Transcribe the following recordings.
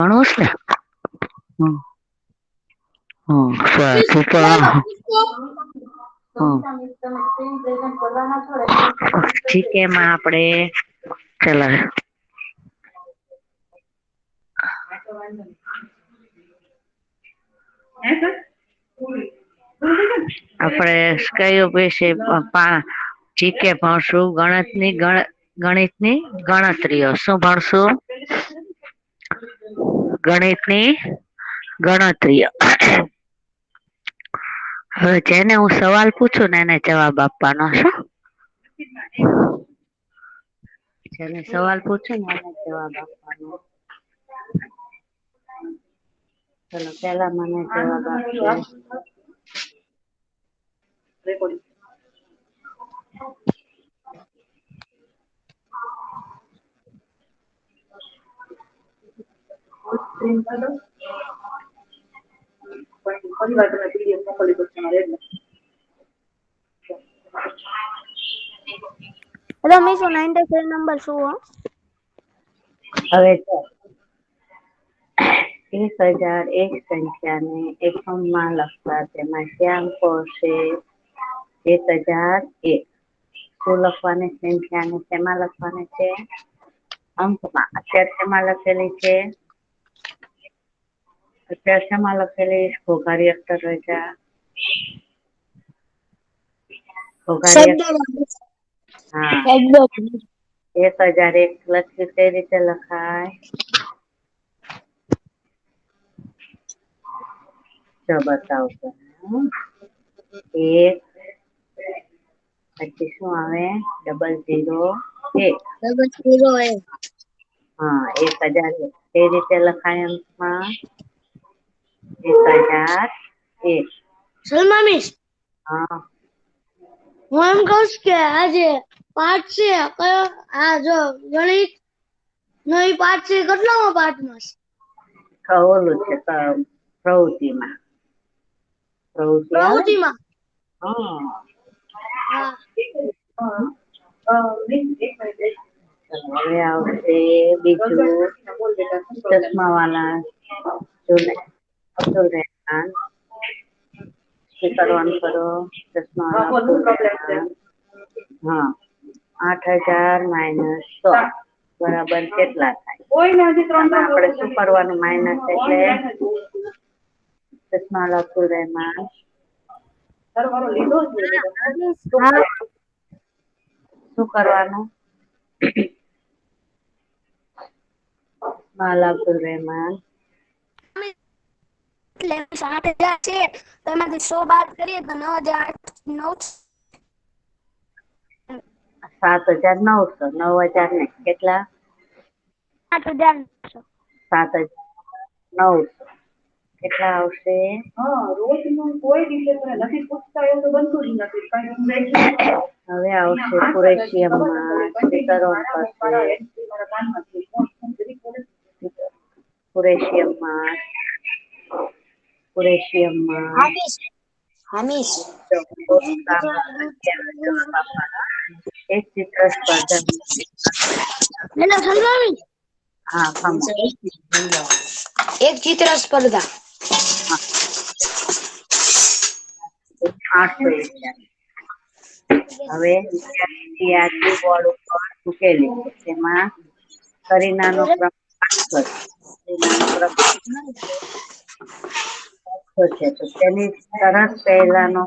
ભણવું ને? જીકે માં આપડે ચલો આપણે કયું વિશે જીકે ભણશું? ગણિતની ગણ ગણિતની ગણતરીઓ. શું ભણશું? ગણિતની ગણતરીઓ હવે જેને હું સવાલ પૂછું ને એને જવાબ આપવાનો છે. જેને સવાલ પૂછું ને એને જવાબ આપવાનો. ચલો પેલા મને જવાબ આપશે recording hello Meesho ninety three number શું હો હવે જો એક હજાર એક સંખ્યાને એકમમાં લખવા તેમાં શ્યામ કોષે એક હજાર એક શું લખવાની સંખ્યાને શેમાં લખવાની છે અંકમાં અત્યારે શેમાં લખેલી છે અત્યારે લખેલી ભોગારી અખ્તર રજા એક હજાર એક લખી કઈ રીતે લખાય જો બતાવશો એક પછી શું આવે ડબલ ઝીરો એક ડબલ ઝીરો એક હા એક હજાર કઈ રીતે લખાય અંકમાં એક હજાર એક સલમા મિસ હા હું એમ કહું છું કે આજે પાઠ છે કયો? આ જો ગણિત. નો ઈ પાઠ છે કેટલામા પાઠમાં છે? ઓલું છે પ્રવૃત્તિમાં. પ્રવૃત્તિમાં? હા. હવે આવશે બીજું ચશ્મા વાલા જોને અબ્દુલ રહેમાન શું કરવાનું કરો ચશ્મા વાળા હા આઠ હજાર માઇનસ સો બરાબર કેટલા થાય? આપણે શું કરવાનું? માઇનસ એટલે ચશ્મા લખું રહેમાન શું કરવાનું? માલા અબ્દુલ રહેમાન એટલે સાત હજાર છે તો એમાંથી સો બાદ કરીએ તો નવ હજાર આઠ નવ સાત હજાર નવસો નવ હજાર ને કેટલા? સાત હજાર નવસો. સાત હજાર નવસો. કેટલા આવશે? હવે આવશે કુરેશિયનમાં વિતરણ કરશે કુરેશિયનમાં હામીશ હામીશ એક ચિત્ર સ્પર્ધા એક ચિત્ર સ્પર્ધા હવે યાદી બોર્ડ ઉપર મૂકેલી તેમાં કરીનાનો ક્રમ પાંચસો પાંચસો છે, તો તેની તરત પહેલાનો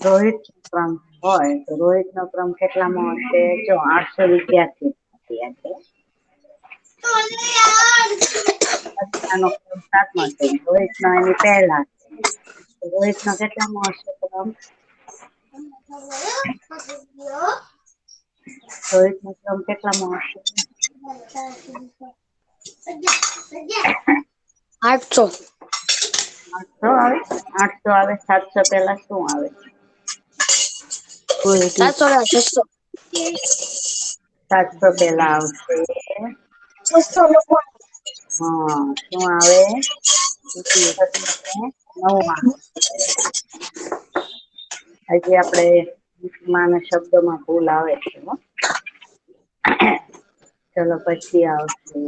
રોહિત ક્રમ હોય, તો રોહિત નો ક્રમ કેટલામાં હશે? જો આઠસો વિદ્યાર્થી સાતમો રોહિત નો એની પહેલા રોહિત નો કેટલામાં હશે ક્રમ રોહિત નો ક્રમ કેટલામાં હશે? આઠસો. આઠસો આવે? આઠસો આવે સાતસો પેલા શું આવે? સાતસો છસો. સાતસો પેલા આવશે. છસો હા શું આવે? નવમાં. હજી આપડે ના શબ્દોમાં ભૂલ આવે છે હો. ચલો પછી આવશે.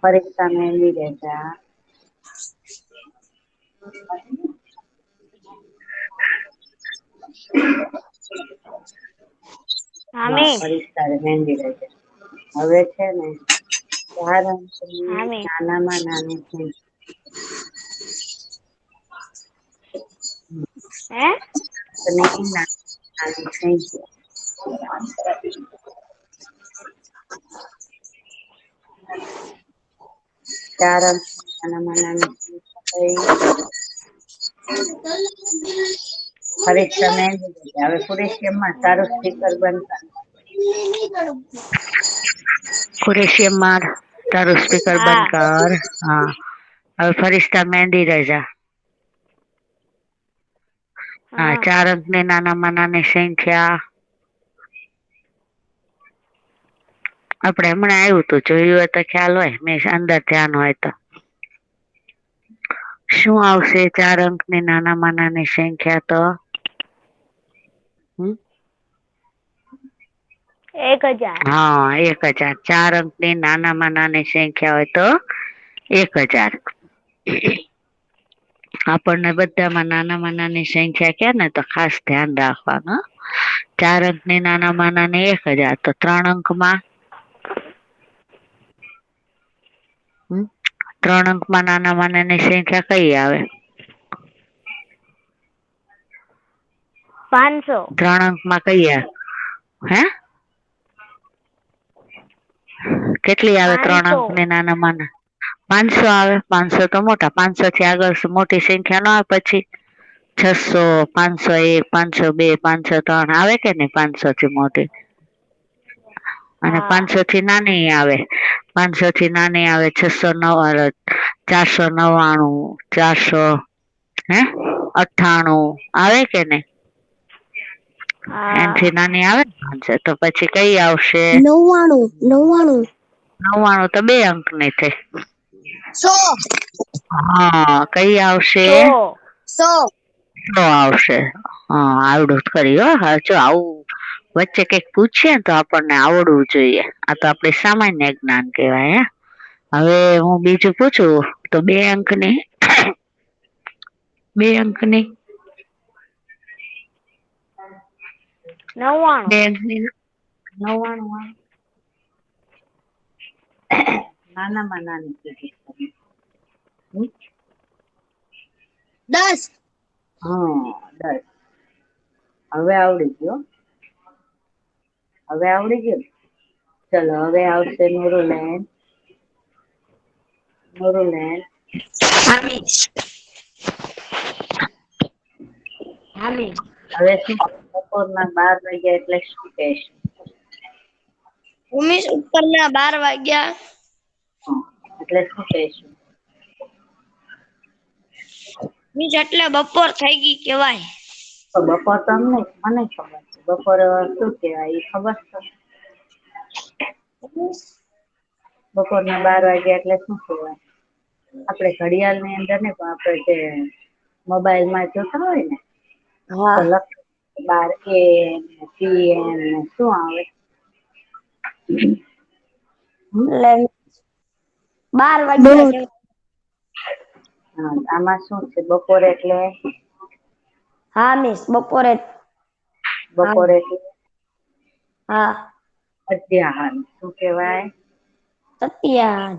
પરીક્ષા મેળવી લેતા પરીક્ષા મેળવી હવે છે ને ચાર નાનામાં નાનું છે. હે? નાની થઈ ગયા? અંક નાનામાં નાની સંખ્યા થઈ. પરીક્ષા મહેંદી રજા હવે કુરેશિયમમાં તારું સ્પીકર બંધ કર કુરેશિયમમાં તારું સ્પીકર બંધ કર હા હવે ફરિશ્તા મહેંદી રજા હા ચાર અંકની નાનામાં નાની સંખ્યા આપણે હમણાં આવ્યું તું જોયું હોય તો ખ્યાલ હોય મેં અંદર ધ્યાન હોય તો. શું આવશે ચાર અંકની નાનામાં નાની સંખ્યા તો? એક હજાર. હા એક હજાર. ચાર અંકની નાનામાં નાની સંખ્યા હોય તો એક હજાર. આપણને બધામાં નાનામાં નાની સંખ્યા કે ને તો ખાસ ધ્યાન રાખવાનું ચાર ચાર અંકની નાનામાં નાની એક હજાર. તો ત્રણ અંકમાં હમ? ત્રણ અંકમાં નાનામાં નાની સંખ્યા કઈ આવે? પાંચસો. ત્રણ અંકમાં કઈ આવે? હે? કેટલી આવે ત્રણ અંક ને નાનામાં ના પાંચસો આવે? પાંચસો તો મોટા. પાંચસો થી આગળ મોટી સંખ્યા ન આવે પછી? છસો પાંચસો એક પાંચસો બે પાંચસો ત્રણ. આવે કે નહીં પાંચસો થી મોટી? અને. પાંચસો થી નાની આવે. પાંચસો થી નાની આવે છસો નવ ચારસો નવ્વાણું ચારસો હે? અઠાણું આવે કે નહીં? એનથી નાની આવે ને તો પછી કઈ આવશે? નવ્વાણું નવ્વાણું. નવ્વાણું તો બે અંકની થઈ. સો. હા કઈ આવશે? સો. સો આવશે. હા આવડું જ કરી હો. હા જો આવું વચ્ચે કંઈક પૂછીએ તો આપણને આવડવું જોઈએ. આ તો આપણે સામાન્ય જ્ઞાન કહેવાય હે. હવે હું બીજું પૂછું તો બે અંકની બે અંકની. નવ્વાણું. બે અંકની નવ્વાણું નાનામાં નાની? દસ. હા દસ. હવે આવડી ગયો હવે આવડી ગયું. ચલો હવે આવશે નુરુલેન નુરુલેન હામી હામી હવે શું બપોરના બાર વાગ્યા એટલે શું કહેશું? ઉમેશ ઉપરના બાર વાગ્યા. એટલે શું કહેશું? મીજ એટલે બપોર થઈ ગઈ કેવાય તો બપોર તો અમને મને ખબર છે. બપોર શું કહેવાય એ ખબર છે? બપોરના બાર વાગ્યા એટલે શું કહેવાય? આપણે ઘડિયાળની અંદર ને પણ આપણે જે મોબાઈલમાં જોતા હોય ને બાર એ પીએમ એમ શું આવે? બાર વાગે હા આમાં શું છે? બપોર એટલે? હા મિસ બપોરે બપોર એટલે હા અધ્યાહન શું કહેવાય સત્યા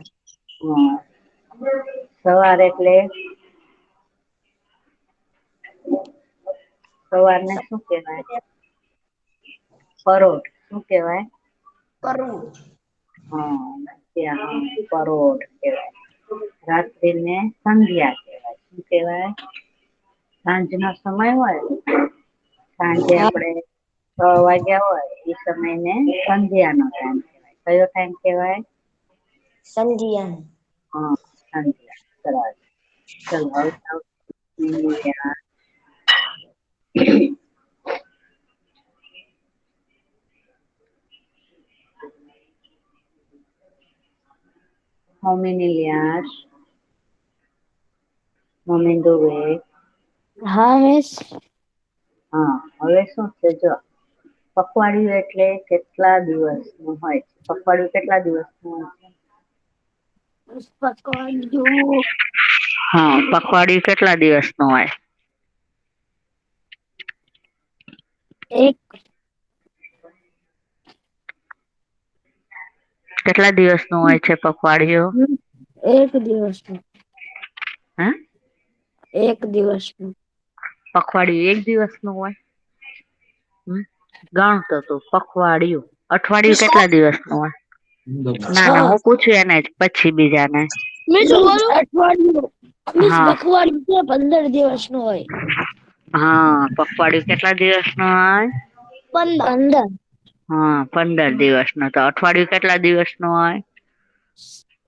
હા. સવાર એટલે સવારને શું કહેવાય પરોઢ શું કહેવાય કરવું હા ત્યાં પરોઢ કહેવાય રાત્રિને સંધ્યા કહેવાય શું કહેવાય સાંજનો સમય હોય સાંજે આપણે છ વાગ્યા હોય એ સમયને સંધ્યાનો ટાઈમ કહેવાય. કયો ટાઈમ કહેવાય? સંધ્યા હા સંધ્યા. સરસ ચલો હવે? મમ્મી દુવે હા હવે શું છે જો પખવાડિયું એટલે કેટલા દિવસનું હોય છે? પખવાડિયું કેટલા દિવસનું હોય છે? હા પખવાડિયું કેટલા દિવસનું હોય? એક. કેટલા દિવસનું હોય છે પખવાડિયું? એક દિવસનું. હે? એક દિવસનું. પખવાડિયું એક દિવસનું હોય? હમ? ગણતો તું પખવાડિયું. અઠવાડિયું કેટલા દિવસનું હોય? ના ના હું પૂછ્યું એને જ પછી બીજાને. અઠવાડિયું. પંદર દિવસનું હોય. હા પખવાડિયું કેટલા દિવસનું હોય? પંદર. પંદર. હા પંદર દિવસનું. તો અઠવાડિયું કેટલા દિવસનું હોય?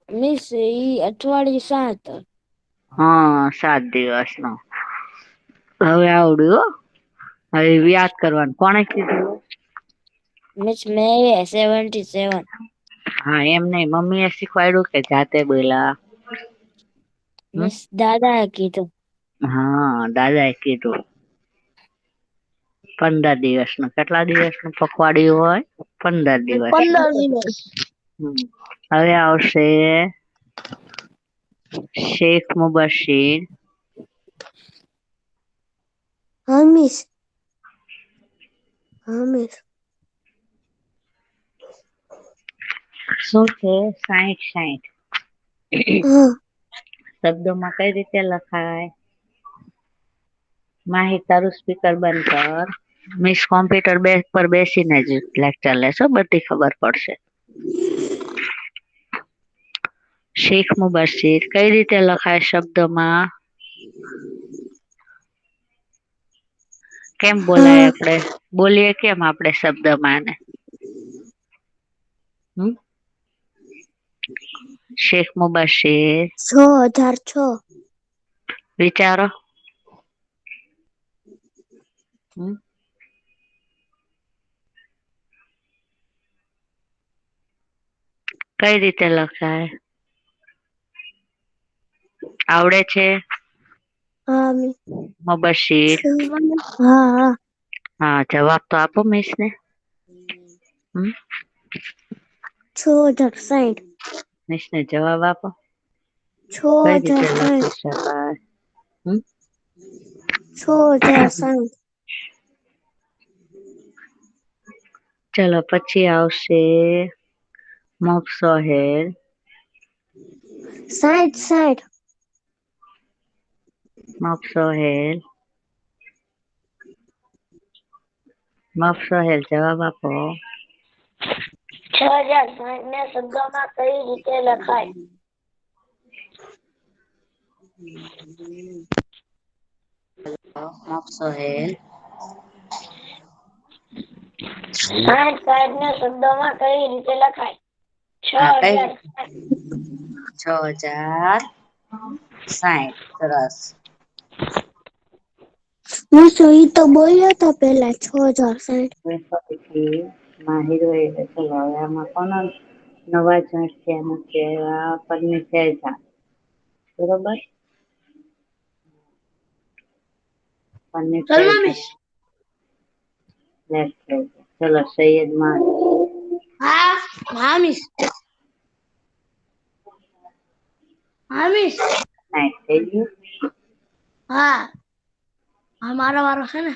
મિસ ઈ અઠવાડિયું સાત. હા સાત દિવસનું. હવે આવડ્યું હવે યાદ કરવાનું. કોણે કીધું? Miss Mary seventy seven. હા એમ નહીં. મમ્મીએ શીખવાડ્યું કે જાતે બોલા. મિસ દાદાએ કીધું. હા દાદાએ કીધું. પંદર દિવસનું કેટલા દિવસનું પખવાડિયું હોય? પંદર દિવસ. પંદર દિવસ. હવે આવશે શેખ મુબશીર. હા મિસ શું છે સાઈઠ. સાઈઠ શબ્દોમાં કઈ રીતે લખાય? માહી તારું સ્પીકર બંધ કર. મિસ કોમ્પ્યુટર બે પર બેસીને જ લેક્ચર લેશો બધી ખબર પડશે. શેખ મુબશીર કઈ રીતે લખાય શબ્દોમાં? કેમ બોલાય આપણે? બોલીએ કેમ આપણે શબ્દમાં ને હમ? શેખ મુબાશે છ હજાર છ. વિચારો. હમ? કઈ રીતે લખાય? આવડે છે? મુબશીર હા જવાબ તો આપો મિસ ને. હમ? છ હજાર સાઠ મિસ ને જવાબ આપો. છ? સાઈડ રીતે હજાર લખી સાઠ શકાય છ હજાર સાઠ ચલો સાઠ સાઠ મફસોહેલ મફસોહેલ જવાબ આપો. છ હજાર સાઠ ને શબ્દોમાં કઈ રીતે લખાય? મફસોહેલ સાઠ સાઠ ને શબ્દોમાં કઈ રીતે લખાય? છ હજાર છ હજાર સાઠ સરસ. મિસ સોઈ તો બોલ્યો તો પેલા છ હજાર સાઠ માહિર આમાં કોનો નવા જણ છે એનું છે પરની શહેજા બરોબર? પરની ચલો સૈયદમાં હા હા મિસ. હા. મારો વારો છે ને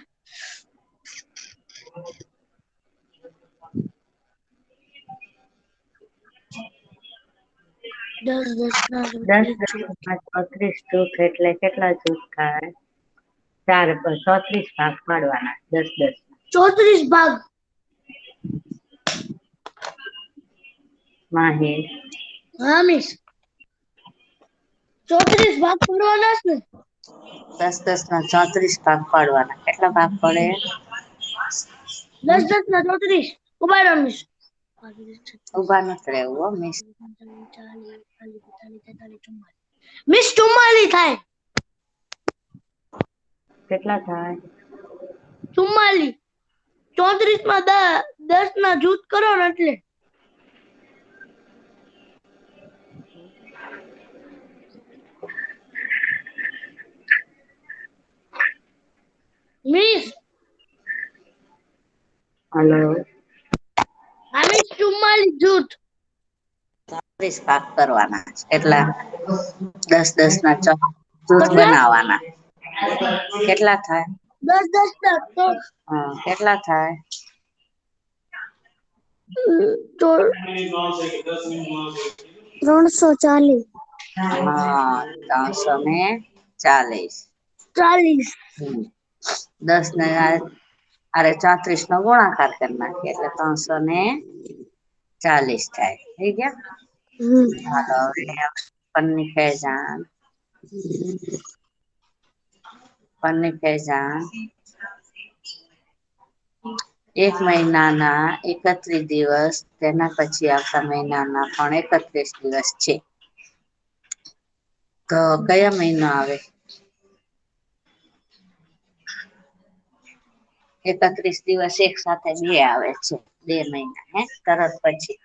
દસ દસ જૂથ. જૂથ એટલે કેટલા જૂથ થાય ચાર ચોત્રીસ ભાગ પાડવાના દસ દસ ચોત્રીસ ભાગ માહી હા મિસ ચોત્રીસ ભાગ પાડવાના છે ને દસ દસ ના ચોત્રીસ ભાગ પાડવાના. કેટલા ભાગ પડે? દસ દસ ના ચોત્રીસ. ઊભા મિસ. ઊભા નથી રહેવું હો મિસ. મિસ ચુમ્માલી થાય. કેટલા થાય? ચુમ્માલી ચોત્રીસમાં દસ ના જૂથ કરો ને એટલે. Miss Hello. હા મિસ ચુમ્માલી જૂથ. ત્રીસ ભાગ કરવાના કેટલા દસ દસ ના ચ જૂથ બનાવવાના. કેટલા થાય? દસ દસ ના કેટલા થાય? ત્રણસો ચાલીસ. હા ત્રણસો ને ચાલીસ. ચાલીસ. દસ ને અરે ચોત્રીસ નો ગુણાકાર કરી નાખીએ એટલે ત્રણસો ને ચાલીસ થાય. થઈ ગયા. હાલો પન્ની ફેજાન. પન્ની એક મહિનાના એકત્રીસ દિવસ તેના પછી આવતા મહિનાના પણ એકત્રીસ દિવસ છે. તો કયા મહિનો આવે? એકત્રીસ દિવસ એક સાથે બે આવે છે, બે મહિના, હે? તરત પછી?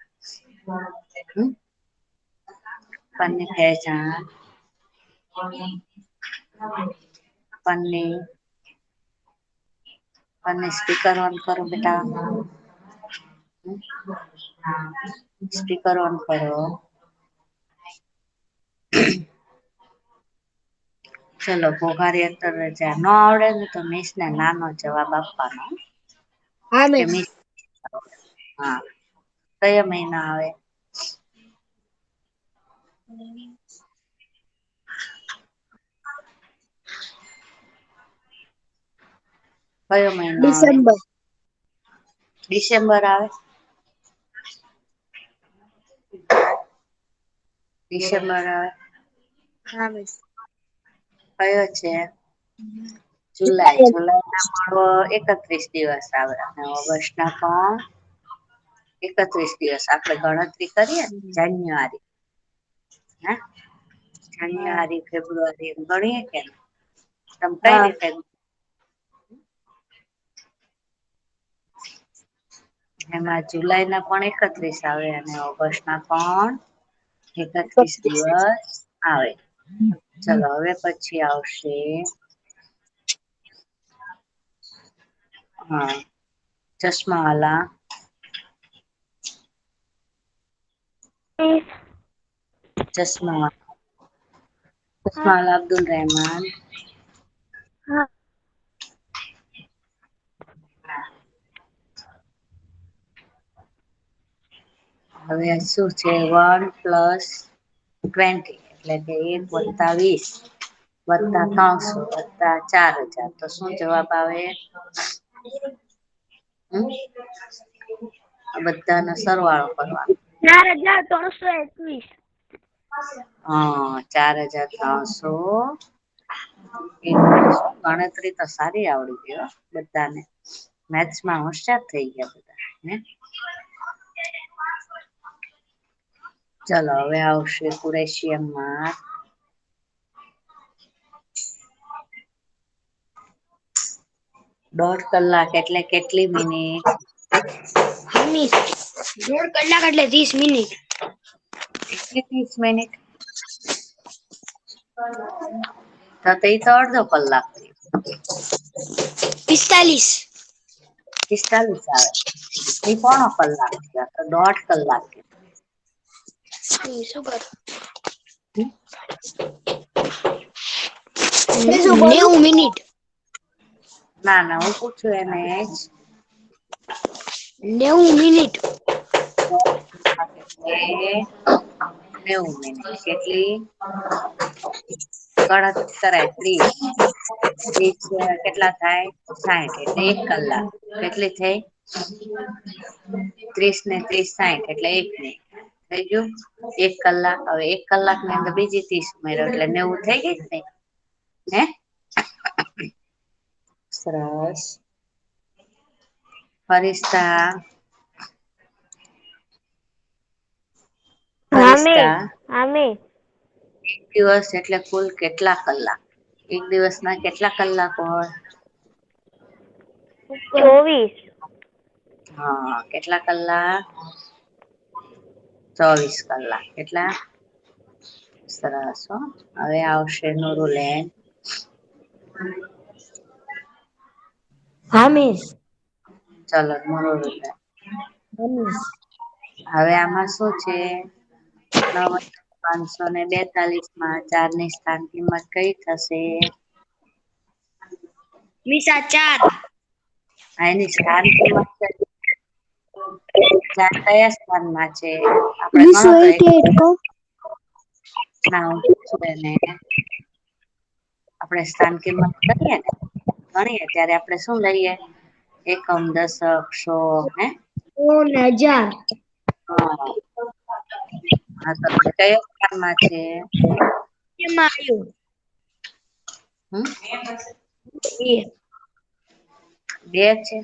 પન્ની ખેંચાણ પન્ની પન્ની સ્પીકર ઓન કરો બેટા. સ્પીકર ઓન કરો. ચલો ભોગારી અંતર રજા ન આવડે ને તો મિસ ને નાનો જવાબ આપવાનો. હા મિસ. હા કયો મહિના આવે? કયો મહિનો ડિસેમ્બર ડિસેમ્બર. આવે ડિસેમ્બર આવે? હા મિસ. કયો છે? જુલાઈ. જુલાઈ ના મળો એકત્રીસ દિવસ આવે. અને ઓગસ્ટ ના પણ એકત્રીસ દિવસ. આપણે ગણતરી કરીએ જાન્યુઆરી. હા? જાન્યુઆરી ફેબ્રુઆરી એમ ગણીએ કે તમે કઈ રીતે એમાં જુલાઈ ના પણ એકત્રીસ આવે અને ઓગસ્ટ ના પણ એકત્રીસ. દિવસ આવે. ચલો હવે પછી આવશે. હા ચશ્મા વાલા ચશ્મા ચશ્મા વાલા અબ્દુલ રહેમાન. હવે શું છે? One plus twenty. એટલે કે એક વત્તા વીસ વત્તા ત્રણસો વત્તા ચાર હજાર. તો શું જવાબ આવે? બધાનો સરવાળો કરવાનો. ચાર હજાર ત્રણસો એકવીસ. હા ચાર હજાર ત્રણસો. ગણતરી તો સારી આવડી ગઈ હો બધાને. મેથ્સમાં હોશિયાર થઈ ગયા બધા હે? ચલો હવે આવશે કુરેશિયનમાં દોઢ કલાક એટલે કેટલી મિનિટ? મિનિટ. દોઢ કલાક એટલે ત્રીસ મિનિટ. ત્રીસ મિનિટ. તો તે તો અડધો કલાક પિસ્તાલીસ. પિસ્તાલીસ આવે. એ પોણો કલાક થયો. તો દોઢ કલાક શું કર? નેવું મિનિટ ના ના હું પૂછું એને નેવું મિનિટ નેવું મિનિટ કેટલી ગણતરી કરાય ત્રીસ ત્રીસ કેટલા થાય સાઠ એટલે એક કલાક કેટલી થઈ ત્રીસ ને ત્રીસ સાઠ એટલે એક મિનિટ થઈ ગયું. એક કલાક હવે એક કલાકની અંદર બીજી ત્રીસ ઉમેરો એટલે નેવું થઈ ગઈ ને હે? સરસ. ફરિશ્તા. એક દિવસ એટલે કુલ કેટલા કલાક? એક દિવસ ના કેટલા કલાક હોય? ચોવીસ. હા કેટલા કલાક? ચોવીસ કલાક. કેટલા સરસ હો. હવે આવશે નુરુલેન હા મિસ. ચલો નુરુલેન હવે આમાં શું છે? નવ પાંચસો ને બેતાલીસમાં ચારની સ્થાન કિંમત કઈ થશે? મિસા ચાર. આ એની સ્થાન કિંમત છે. કયા સ્થાનમાં છે આપણે સ્થાન કિંમત કરીએ ને ગણીએ ત્યારે આપણે શું લઈએ એકમ દશક સો હે હજાર કયા સ્થાનમાં છે? બે છે?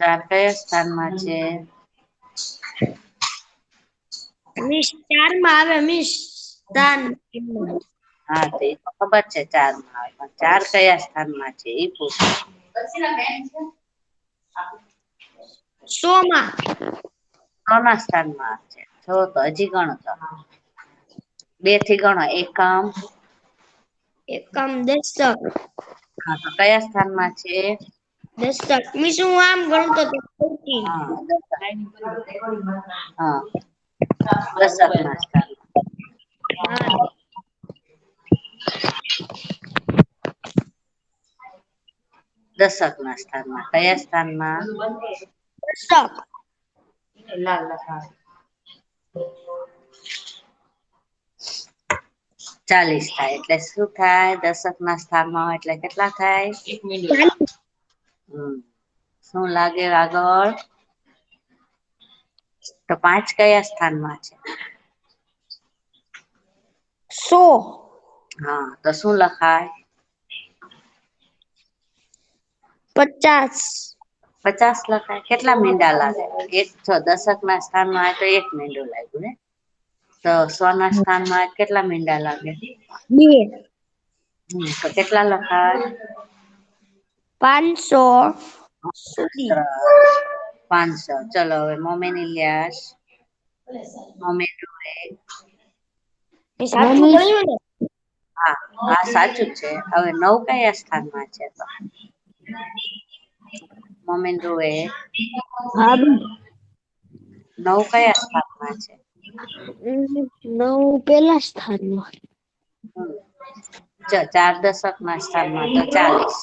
ચાર કયા સ્થાનમાં છે મિસ ચારમાં આવે મિસ સ્થાન હા તો ખબર છે ચારમાં આવે. પણ ચાર કયા સ્થાનમાં છે એ પૂછો. સો માં સ્થાનમાં છે. છો તો હજી ગણો તો. બેથી ગણો એકમ એકમ દશક હા તો કયા સ્થાનમાં છે? દશક મી શું આમ ગણતો તો ખોટી હા. હા. દશકના સ્થાનમાં હા દશક ના સ્થાનમાં. કયા સ્થાનમાં? દશક લાલ લખાણ. ચાલીસ થાય એટલે શું થાય? દશક ના સ્થાનમાં હોય એટલે કેટલા થાય? હમ. શું લાગે આગળ તો પાંચ કયા સ્થાનમાં છે? સો. હા તો શું લખાય? પચાસ. પચાસ લખાય. કેટલા મીંડા લાગે? એક છો દશક ના સ્થાનમાં હોય તો એક મીંડું લાગ્યું ને? તો સોના સ્થાન સ્થાનમાં કેટલા મીંડા લાગે? બે. તો કેટલા લખાય? પાંચસો. પાંચસો. ચલો હવે મોમેન ઇલિયાસ મોમેન હા હા સાચું છે. હવે નવ કયા સ્થાનમાં છે તો? મોમેન રૂએ નવ કયા સ્થાનમાં છે? નવ પેલા સ્થાનમાં. ચાર દશક ના સ્થાનમાં તો ચાલીસ.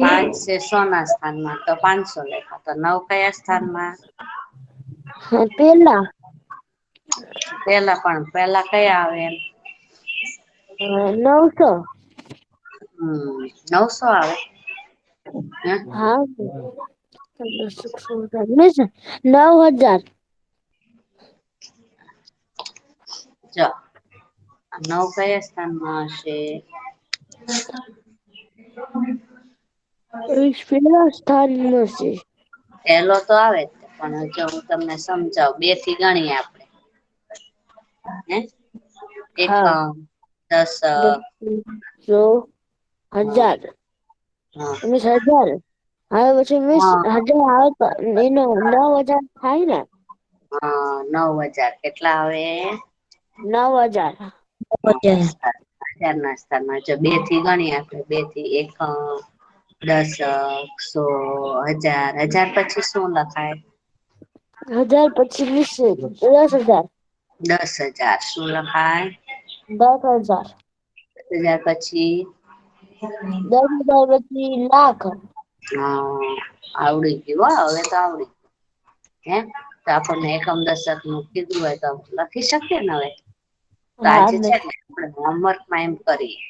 પાંચ છે સો ના સ્થાનમાં તો પાંચસો લેખા. તો નવ કયા સ્થાનમાં? પેલા. પેલા પણ પેલા કયા આવે એમ? નવસો. નવસો આવે. હા? નવ હજાર જો. નવ કયા સ્થાનમાં હશે. પેલા સ્થાનમાં છે. પેલો તો આવે પણ જો હું તમને સમજાવ. બેથી ગણીએ આપણે. હે? હા. એકમ સો હજાર. વીસ હજાર. હવે પછી વીસ હજાર આવે તો એનો નવ હજાર થાય ને? હા નવ હજાર. કેટલા આવે? નવ હજાર. ના સ્થાનમાં જો બેથી ગણી આપણે બેથી એકમ દસ સો હજાર. હજાર પછી શું લખાય? હજાર પછી વીસ દસ હજાર. દસ હજાર. શું લખાય? દસ હજાર. દસ હજાર પછી? દસ હજાર પછી લાખ. હા આવડી ગયું હવે તો આવડી હે? તો આપણને એકમ દશકનું કીધું હોય તો લખી શકીએ ને હવે? આજે છે ને એમ કરીએ.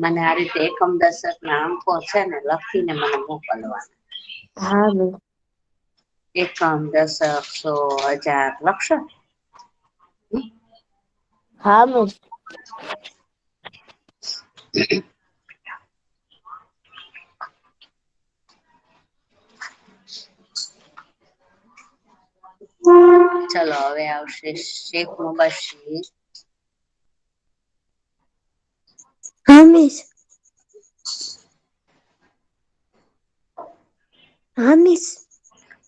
મને આ રીતે એકમ દશક ના અંકો છે ને લખીને મને મોકલવા હા બેન એકમ દશક સો હજાર લખશો હા મિસ ચલો હવે આવશે શેખ મુબશીર. હા મિસ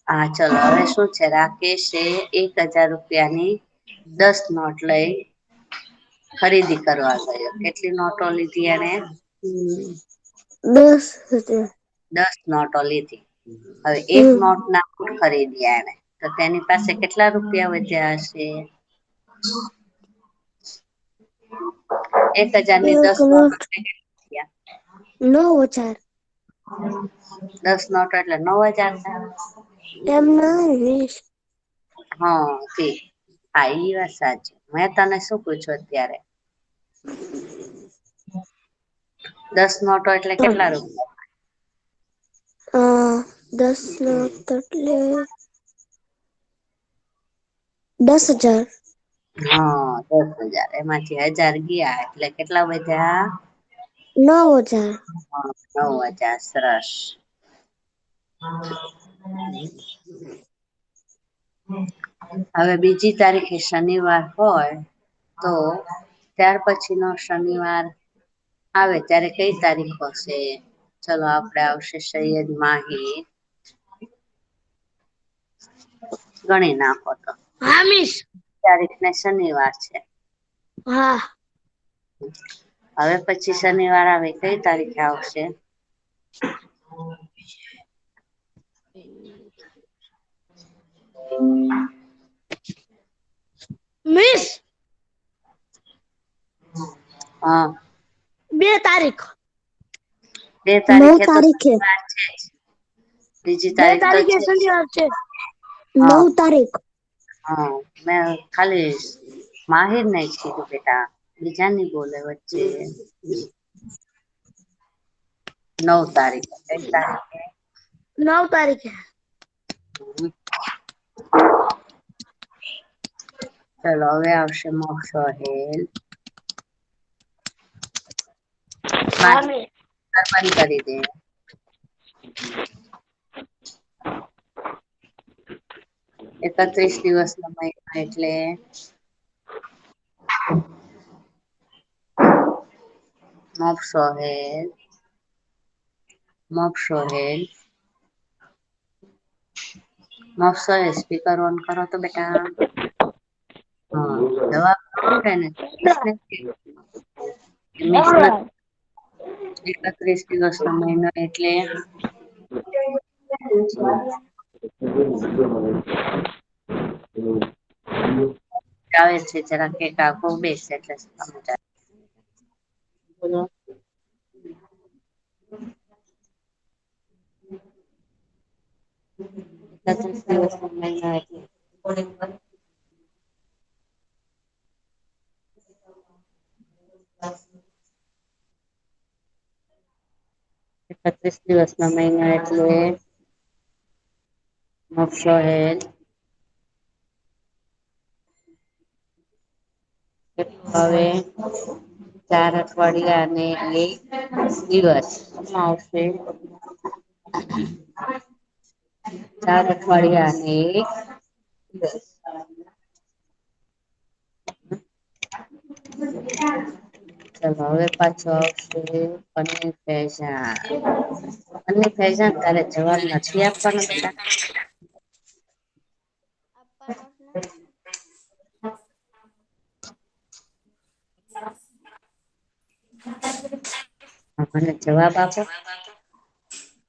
હા ચલો હવે શું છે? રાકેશે એક હજાર રૂપિયાની દસ નોટ લઈ ખરીદી કરવા ગયો. કેટલી નોટો લીધી એને દસ દસ નોટો લીધી. હવે એક. નોટ ના ખરીદ્યા એને તો તેની પાસે કેટલા રૂપિયા વધ્યા હશે? એક હજારની દસ નોટ નવ હજાર દસ નોટો એટલે નવ હજાર એમ વીસ હા તે હા ઈ વાત સાચી મેં તને શું પૂછ્યું અત્યારે દસ નોટો એટલે કેટલા રૂપિયા દસ નોટ એટલે દસ હજાર હા દસ હજાર. એમાંથી હજાર ગયા એટલે કેટલા વધ્યા? નવ હજાર. નવ હજાર. સરસ. હવે બીજી તારીખે શનિવાર હોય તો ત્યાર પછી નો શનિવાર આવે. ત્યારે કઈ તારીખ હશે? ચલો આપડે આવશે સૈયદ માહી ગણી નાખો તો. હામીસ તારીખ ને શનિવાર છે. હા. હવે પછી શનિવાર આવે કઈ તારીખે આવશે? મિસ! હા. બે તારીખ. બે તારીખે તારીખે. બીજી તારીખે શનિવાર છે. નવ તારીખ. હા મેં ખાલી માહિર ને જ કીધું બેટા બીજાની બોલે વચ્ચે નવ તારીખે કઈ તારીખે. નવ તારીખે? ચલો હવે આવશે મોક્ષ હેલ બંધ કરી દે. એકત્રીસ દિવસ નો મહિનો એટલે મોપ હેલ મોપ હેલ મોક્ષ હેલ સ્પીકર ઓન કરો તો બેટા. હા, જવાબ આપે ને. એકત્રીસ દિવસ નો મહિનો એટલે આવે છે જરા કે કાકો બેસે એટલે સમજાય બોલો એકત્રીસ દિવસ નો મહિનો એટલે મોક્ષ હેલ હવે ચાર અઠવાડિયા અને એક દિવસ. આવશે. ચાર અઠવાડિયા અને એક દિવસ. ચલો હવે પાછો આવશે અને ફેજાન અને ફેજાન તારે જવાબ નથી આપવાનો બેટા. હા મને જવાબ આપો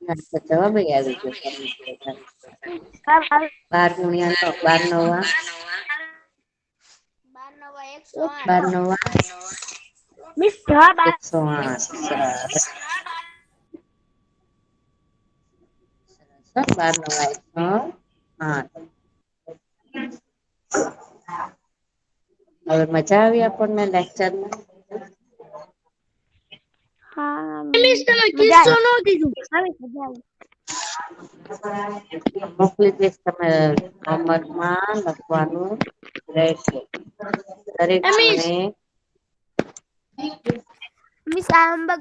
ના તો જવાબ આવી ગયો બાર ગુણ્યા નવ બાર નવા બાર નવા એકસો બાર આઠ નવા મિસ જવાબ આ એકસો આઠ સરસ બાર નવા એકસો આઠ હવે મજા આવી આપણને લેક્ચરમાં મિસ તમે કિસ્સો નો કીધું મોકલી દઈશ તમે હોમવર્કમાં લખવાનું રહેશે. દરેક મિસ જણે મિસ આંબા